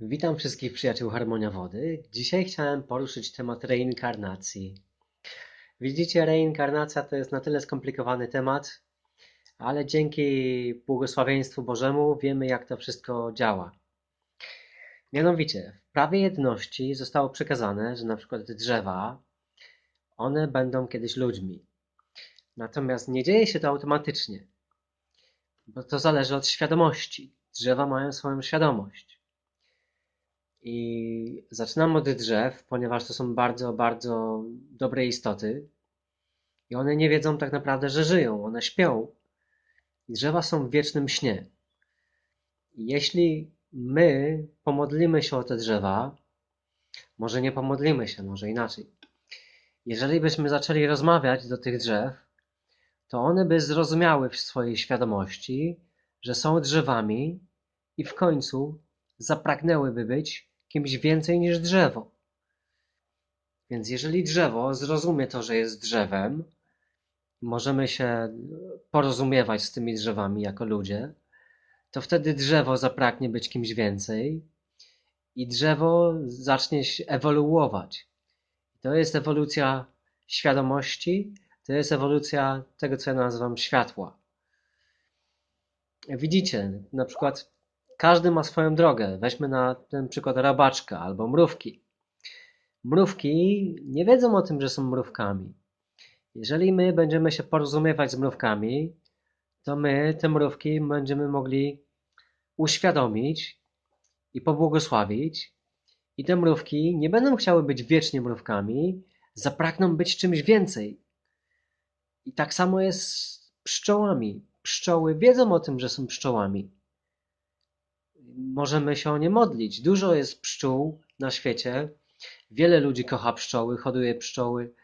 Witam wszystkich przyjaciół Harmonia Wody. Dzisiaj chciałem poruszyć temat reinkarnacji. Widzicie, reinkarnacja to jest na tyle skomplikowany temat, ale dzięki błogosławieństwu Bożemu wiemy, jak to wszystko działa. Mianowicie, w prawie jedności zostało przekazane, że na przykład drzewa, one będą kiedyś ludźmi. Natomiast nie dzieje się to automatycznie, bo to zależy od świadomości. Drzewa mają swoją świadomość. I zaczynam od drzew, ponieważ to są bardzo, bardzo dobre istoty. I one nie wiedzą tak naprawdę, że żyją, one śpią. I drzewa są w wiecznym śnie. I jeśli my pomodlimy się o te drzewa, może nie pomodlimy się, może inaczej. Jeżeli byśmy zaczęli rozmawiać do tych drzew, to one by zrozumiały w swojej świadomości, że są drzewami i w końcu zapragnęłyby być kimś więcej niż drzewo. Więc jeżeli drzewo zrozumie to, że jest drzewem, możemy się porozumiewać z tymi drzewami jako ludzie, to wtedy drzewo zapragnie być kimś więcej i drzewo zacznie się ewoluować. To jest ewolucja świadomości, to jest ewolucja tego, co ja nazywam światła. Widzicie, na przykład każdy ma swoją drogę. Weźmy na ten przykład robaczka albo mrówki. Mrówki nie wiedzą o tym, że są mrówkami. Jeżeli my będziemy się porozumiewać z mrówkami, to my te mrówki będziemy mogli uświadomić i pobłogosławić. I te mrówki nie będą chciały być wiecznie mrówkami, zapragną być czymś więcej. I tak samo jest z pszczołami. Pszczoły wiedzą o tym, że są pszczołami. Możemy się o nie modlić. Dużo jest pszczół na świecie. Wiele ludzi kocha pszczoły, hoduje pszczoły.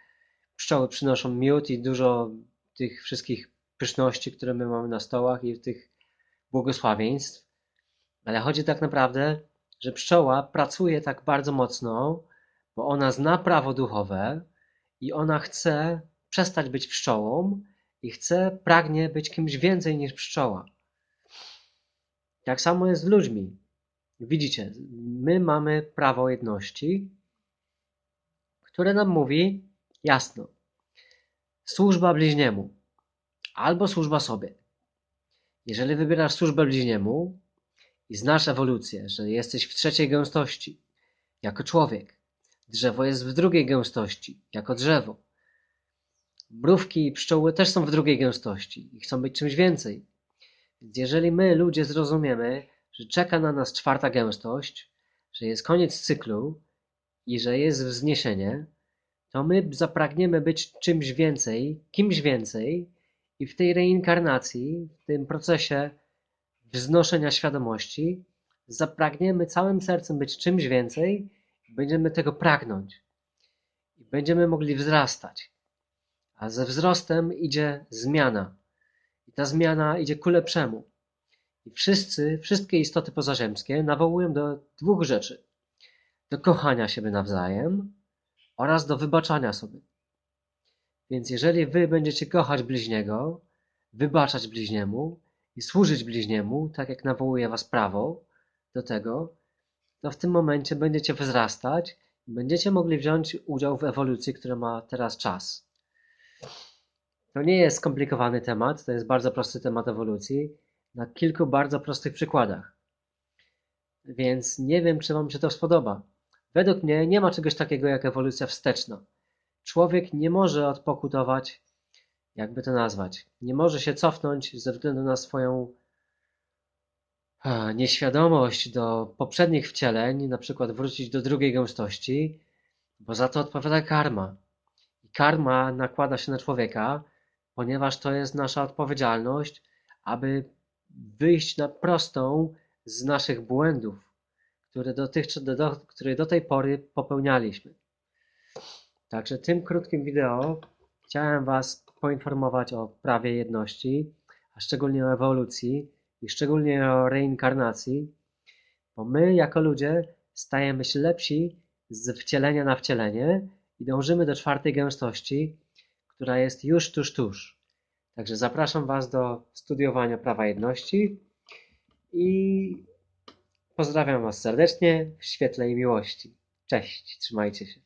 Pszczoły przynoszą miód i dużo tych wszystkich pyszności, które my mamy na stołach i tych błogosławieństw. Ale chodzi tak naprawdę, że pszczoła pracuje tak bardzo mocno, bo ona zna prawo duchowe i ona chce przestać być pszczołą i chce, pragnie być kimś więcej niż pszczoła. Tak samo jest z ludźmi. Widzicie, my mamy prawo jedności, które nam mówi jasno: służba bliźniemu albo służba sobie. Jeżeli wybierasz służbę bliźniemu i znasz ewolucję, że jesteś w trzeciej gęstości jako człowiek, drzewo jest w drugiej gęstości jako drzewo. Mrówki i pszczoły też są w drugiej gęstości i chcą być czymś więcej. Więc jeżeli my, ludzie, zrozumiemy, że czeka na nas czwarta gęstość, że jest koniec cyklu i że jest wzniesienie, to my zapragniemy być czymś więcej, kimś więcej i w tej reinkarnacji, w tym procesie wznoszenia świadomości, zapragniemy całym sercem być czymś więcej będziemy tego pragnąć. I będziemy mogli wzrastać. A ze wzrostem idzie zmiana. Ta zmiana idzie ku lepszemu. I wszyscy, wszystkie istoty pozaziemskie nawołują do dwóch rzeczy. Do kochania siebie nawzajem oraz do wybaczania sobie. Więc jeżeli wy będziecie kochać bliźniego, wybaczać bliźniemu i służyć bliźniemu, tak jak nawołuje was prawo do tego, to w tym momencie będziecie wzrastać i będziecie mogli wziąć udział w ewolucji, która ma teraz czas. To nie jest skomplikowany temat, to jest bardzo prosty temat ewolucji na kilku bardzo prostych przykładach. Więc nie wiem, czy Wam się to spodoba. Według mnie nie ma czegoś takiego jak ewolucja wsteczna. Człowiek nie może odpokutować, jakby to nazwać, nie może się cofnąć ze względu na swoją nieświadomość do poprzednich wcieleń, na przykład wrócić do drugiej gęstości, bo za to odpowiada karma. I karma nakłada się na człowieka, ponieważ to jest nasza odpowiedzialność, aby wyjść na prostą z naszych błędów, które, dotychczas, do, które do tej pory popełnialiśmy. Także tym krótkim wideo chciałem Was poinformować o prawie jedności, a szczególnie o ewolucji i szczególnie o reinkarnacji, bo my jako ludzie stajemy się lepsi z wcielenia na wcielenie i dążymy do czwartej gęstości, która jest już tuż, tuż. Także zapraszam Was do studiowania prawa jedności i Pozdrawiam Was serdecznie w świetle i miłości. Cześć, trzymajcie się.